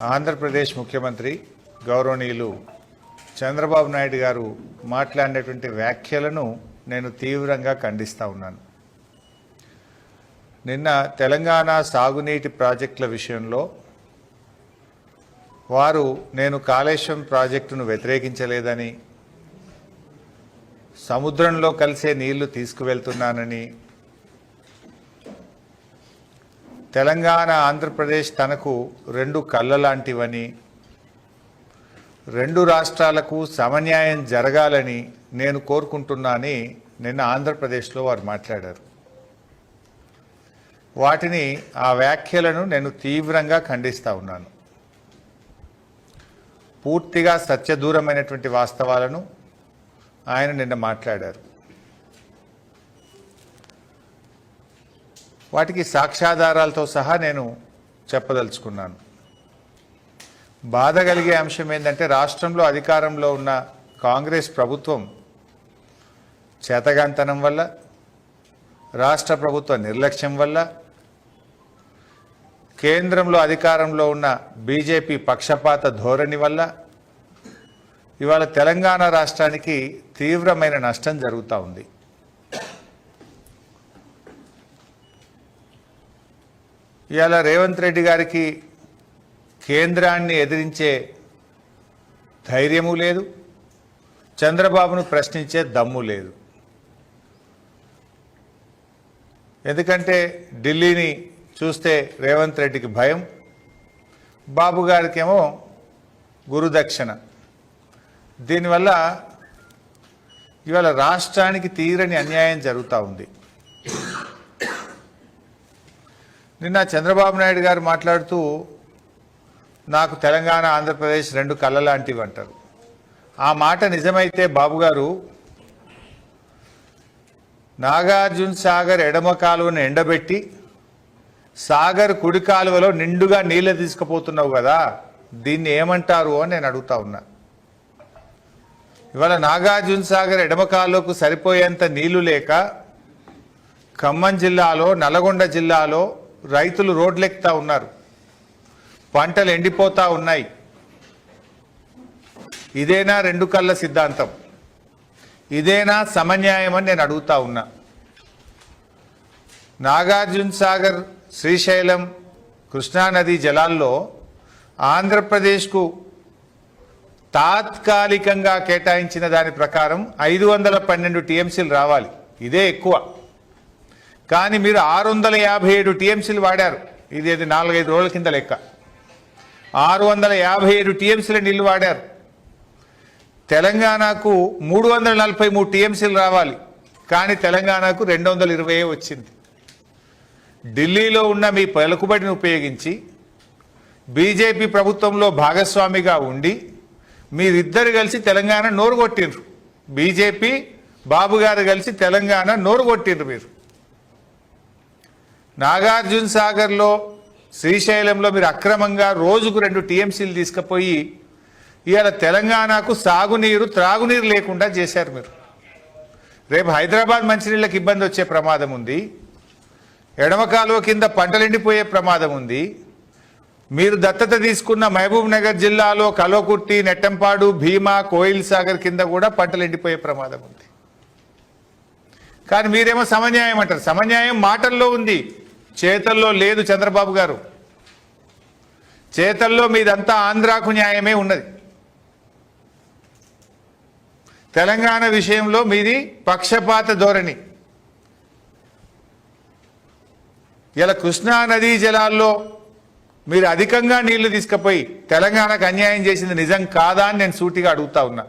ఆంధ్రప్రదేశ్ ముఖ్యమంత్రి గౌరవనీయులు చంద్రబాబు నాయుడు గారు మాట్లాడినటువంటి వ్యాఖ్యలను నేను తీవ్రంగా ఖండిస్తా ఉన్నాను. నిన్న తెలంగాణ సాగునీటి ప్రాజెక్టుల విషయంలో వారు నేను కాళేశ్వరం ప్రాజెక్టును వ్యతిరేకించలేదని సముద్రంలో కలిసే నీళ్ళు తీసుకువెళ్తున్నానని తెలంగాణ ఆంధ్రప్రదేశ్ తనకు రెండు కళ్ళ లాంటివని రెండు రాష్ట్రాలకు సమన్యాయం జరగాలని నేను కోరుకుంటున్నానని నిన్న ఆంధ్రప్రదేశ్లో వారు మాట్లాడారు. వాటిని ఆ వ్యాఖ్యలను నేను తీవ్రంగా ఖండిస్తా ఉన్నాను. పూర్తిగా సత్యదూరమైనటువంటి వాస్తవాలను ఆయన నిన్న మాట్లాడారు. వాటికి సాక్ష్యాధారాలతో సహా నేను చెప్పదలుచుకున్నాను. బాధ కలిగే అంశం ఏంటంటే రాష్ట్రంలో అధికారంలో ఉన్న కాంగ్రెస్ ప్రభుత్వం చేతగాంతనం వల్ల రాష్ట్ర ప్రభుత్వ నిర్లక్ష్యం వల్ల కేంద్రంలో అధికారంలో ఉన్న బీజేపీ పక్షపాత ధోరణి వల్ల ఇవాళ తెలంగాణ రాష్ట్రానికి తీవ్రమైన నష్టం జరుగుతూ ఉంది. ఇవాళ రేవంత్ రెడ్డి గారికి కేంద్రాన్ని ఎదిరించే ధైర్యము లేదు చంద్రబాబును ప్రశ్నించే దమ్ము లేదు. ఎందుకంటే ఢిల్లీని చూస్తే రేవంత్ రెడ్డికి భయం బాబు గారికేమో గురుదక్షిణ. దీనివల్ల ఇవాళ రాష్ట్రానికి తీరని అన్యాయం జరుగుతూ ఉంది. నిన్న చంద్రబాబు నాయుడు గారు మాట్లాడుతూ నాకు తెలంగాణ ఆంధ్రప్రదేశ్ రెండు కళ్ళ లాంటివి అంటారు ఆ మాట నిజమైతే బాబు గారు నాగార్జున సాగర్ ఎడమ కాలువను ఎండబెట్టి సాగర్ కుడి కాలువలో నిండుగా నీళ్ళు తీసుకుపోతున్నావు కదా దీన్ని ఏమంటారు అని నేను అడుగుతా ఉన్నా. ఇవాళ నాగార్జున సాగర్ ఎడమ కాలువకు సరిపోయేంత నీళ్ళు లేక ఖమ్మం జిల్లాలో నల్గొండ జిల్లాలో రైతులు రోడ్లెక్కుతా ఉన్నారు. పంటలు ఎండిపోతా ఉన్నాయి. ఇదేనా రెండు కళ్ళ సిద్ధాంతం? ఇదేనా సమన్యాయం అని నేను అడుగుతా ఉన్నా. నాగార్జున సాగర్ శ్రీశైలం కృష్ణానది జలాల్లో ఆంధ్రప్రదేశ్కు తాత్కాలికంగా కేటాయించిన దాని ప్రకారం ఐదు వందల పన్నెండు టీఎంసీలు రావాలి. ఇదే ఎక్కువ. కానీ మీరు ఆరు వందల యాభై ఏడు టీఎంసీలు వాడారు. ఇది అది నాలుగైదు రోజుల కింద లెక్క. ఆరు వందల యాభై ఏడు టీఎంసీల నీళ్ళు వాడారు. తెలంగాణకు మూడు వందల నలభై మూడు టీఎంసీలు రావాలి. కానీ తెలంగాణకు రెండు వందల ఇరవై వచ్చింది. ఢిల్లీలో ఉన్న మీ పలుకుబడిని ఉపయోగించి బీజేపీ ప్రభుత్వంలో భాగస్వామిగా ఉండి మీరిద్దరు కలిసి తెలంగాణ నోరు కొట్టిండ్రు బీజేపీ బాబు గారు కలిసి తెలంగాణ నోరు కొట్టిండ్రు మీరు. నాగార్జున సాగర్లో శ్రీశైలంలో మీరు అక్రమంగా రోజుకు రెండు టీఎంసీలు తీసుకుపోయి ఇవాళ తెలంగాణకు సాగునీరు త్రాగునీరు లేకుండా చేశారు మీరు. రేపు హైదరాబాద్ మంచినీళ్ళకి ఇబ్బంది వచ్చే ప్రమాదం ఉంది. ఎడమ కాలువ కింద పంటలు ఎండిపోయే ప్రమాదం ఉంది. మీరు దత్తత తీసుకున్న మహబూబ్ నగర్ జిల్లాలో కలోకుర్తి నెట్టంపాడు భీమా కోయిల్ సాగర్ కింద కూడా పంటలు ఎండిపోయే ప్రమాదం ఉంది. కానీ మీరేమో సమన్యాయం అంటారు. సమన్యాయం మాటల్లో ఉంది. చేతల్లో లేదు చంద్రబాబు గారు. చేతల్లో మీదంతా ఆంధ్రాకు న్యాయమే ఉన్నది. తెలంగాణ విషయంలో మీది పక్షపాత ధోరణి. ఇలా కృష్ణా నదీ జలాల్లో మీరు అధికంగా నీళ్ళు తీసుకుపోయి తెలంగాణకు అన్యాయం చేసింది నిజం కాదా అని నేను సూటిగా అడుగుతా ఉన్నా.